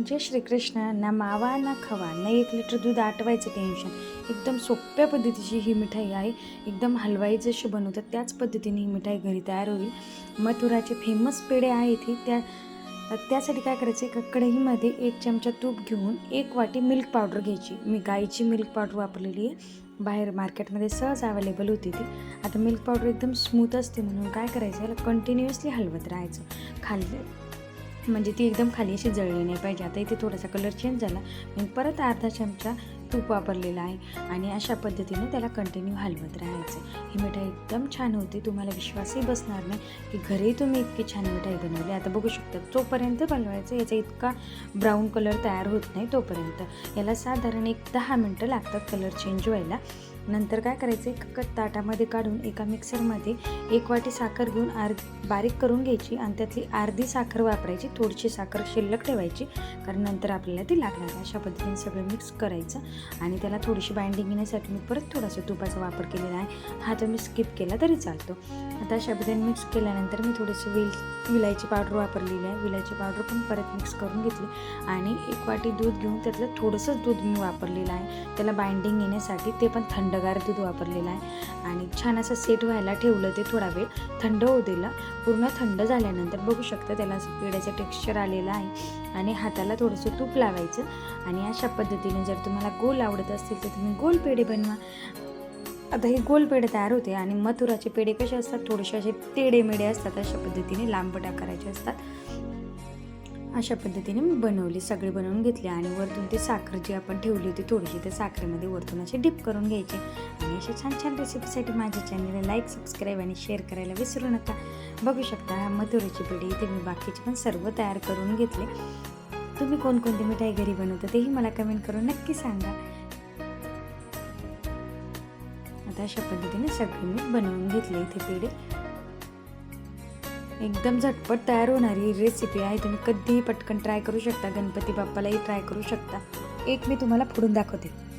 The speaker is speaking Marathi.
जय श्रीकृष्ण. ना मावा ना खवा. ना एक लिटर दूध आटवायचं टेन्शन एकदम सोप्या पद्धतीची ही मिठाई आहे. एकदम हलवाई जशी बनवतात त्याच पद्धतीने ही मिठाई घरी तयार होईल. मथुराचे फेमस पेढे आहेत ही त्या त्यासाठी काय करायचं एका कढईमध्ये एक चमचा तूप घेऊन एक वाटी मिल्क पावडर घ्यायची. मी गाईची मिल्क पावडर वापरलेली आहे. बाहेर मार्केटमध्ये सहज अवेलेबल होती ती. आता मिल्क पावडर एकदम स्मूथ असते म्हणून काय करायचं? याला कंटिन्युअसली हलवत राहायचं. खाली म्हणजे ती एकदम खाली अशी जळली नाही पाहिजे. आता इथे थोडासा कलर चेंज झाला. मग परत अर्धा चमचा तूप वापरलेला आहे. आणि अशा पद्धतीने त्याला कंटिन्यू हलवत राहायचं. ही मिठाई एकदम छान होती. तुम्हाला विश्वासही बसणार नाही की घरी तुम्ही इतकी छान मिठाई बनवली. आता बघू शकता जोपर्यंत बनवायचं याचा इतका ब्राऊन कलर तयार होत नाही तोपर्यंत. याला साधारण एक दहा मिनटं लागतात कलर चेंज व्हायला. नंतर काय करायचं? एक ताटामध्ये काढून एका मिक्सरमध्ये एक वाटी साखर घेऊन आर बारीक करून घ्यायची आणि त्यातली अर्धी साखर वापरायची. थोडीशी साखर शिल्लक ठेवायची कारण नंतर आपल्याला ती लागणार आहे. अशा पद्धतीने सगळं मिक्स करायचं आणि त्याला थोडीशी बाइंडिंग येण्यासाठी मी परत थोडासा तुपाचा वापर केलेला आहे. हा तर मी स्किप केला तरी चालतो. आता अशा पद्धतीने मिक्स केल्यानंतर मी थोडीशी विल विलायची पावडर वापरलेली आहे. विलायची पावडर पण परत मिक्स करून घेतली आणि एक वाटी दूध घेऊन त्यातलं थोडंसंच दूध मी वापरलेलं आहे. त्याला बाइंडिंग येण्यासाठी ते पण थंड थंडगार दूध वापरलेलं आहे. आणि छान असं सेट व्हायला ठेवलं ते थोडा वेळ. थंड होऊ दिलं. पूर्ण थंड झाल्यानंतर बघू शकता त्याला असं पेड्याचं टेक्स्चर आलेलं आहे. आणि हाताला थोडंसं तूप लावायचं. आणि अशा पद्धतीने जर तुम्हाला गोल आवडत असतील तर तुम्ही गोल पेढे बनवा. आता हे गोल पेढे तयार होते आणि मथुराचे पेढे कसे असतात? थोडेसे असे तेडे मेडे असतात. अशा पद्धतीने लांबट आकाराचे असतात. अशा पद्धतीने मी बनवली सगळे बनवून घेतले आणि वरतून ते साखर जी आपण ठेवली होती थोडीशी त्या साखरेमध्ये वरतून असे डिप करून घ्यायचे. आणि अशा छान छान रेसिपीसाठी माझ्या चॅनलला लाईक सबस्क्राईब आणि शेअर करायला विसरू नका. बघू शकता हा मधुरेची पेढी इथे मी बाकीचे पण सर्व तयार करून घेतले. तुम्ही कोणकोणती मिठाई घरी बनवता तेही मला कमेंट करून नक्की सांगा. आता अशा पद्धतीने सगळे मी बनवून घेतले इथे पेढे. एकदम झटपट तयार होणारी रेसिपी आहे. तुम्ही कधीही पटकन ट्राय करू शकता. गणपती बाप्पालाही ट्राय करू शकता. एक मी तुम्हाला फोडून दाखवते.